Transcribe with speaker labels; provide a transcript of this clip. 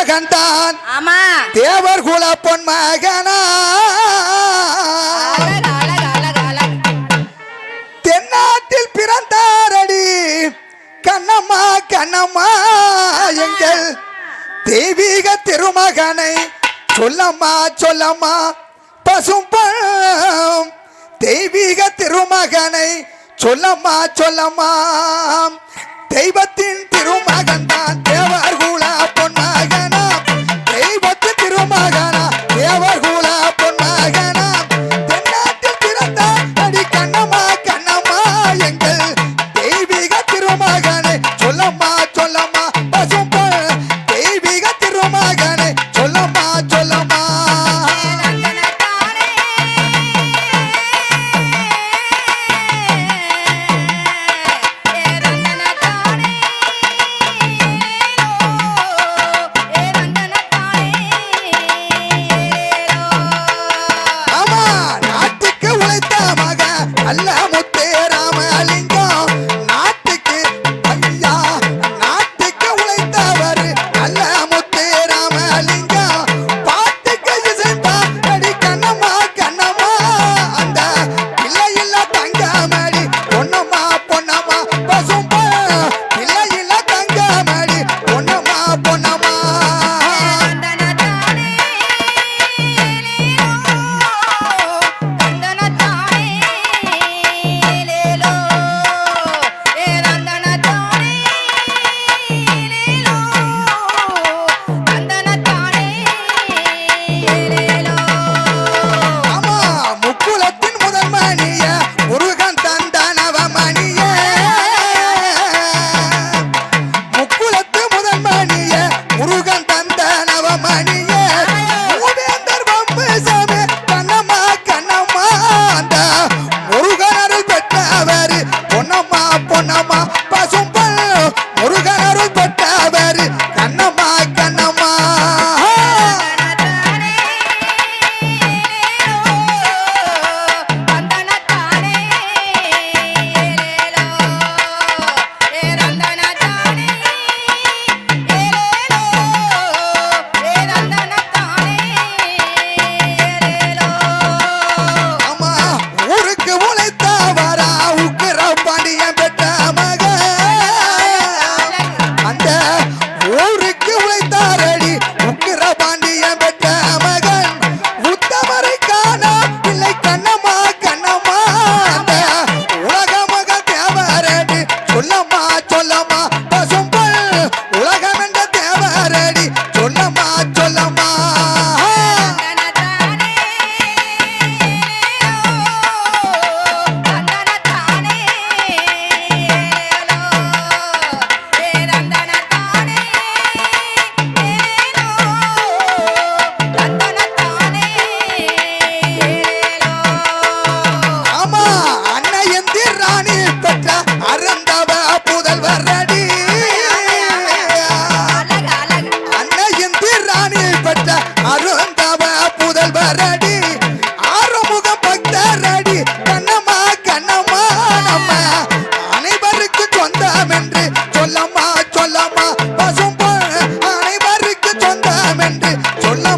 Speaker 1: மகன் தான் தேவர் குல பொன் மகனா. தென்னாட்டில் பிறந்தாரடி. கண்ணம்மா கண்ணம்மா எங்கள் தெய்வீக திருமகனை. சொல்லம்மா சொல்லம்மா பசும்பழம் தெய்வீக திருமகனை. சொல்லம்மா சொல்லம்மா. தெய்வத்தின் பக்தரடி ஆறுமுக பக்தரடி கண்ணமா கண்ணமா நம்ம அனைவருக்கு சொந்தம் என்று சொல்லமா சொல்லமா பசும் அனைவருக்கு சொந்தம் என்று சொல்ல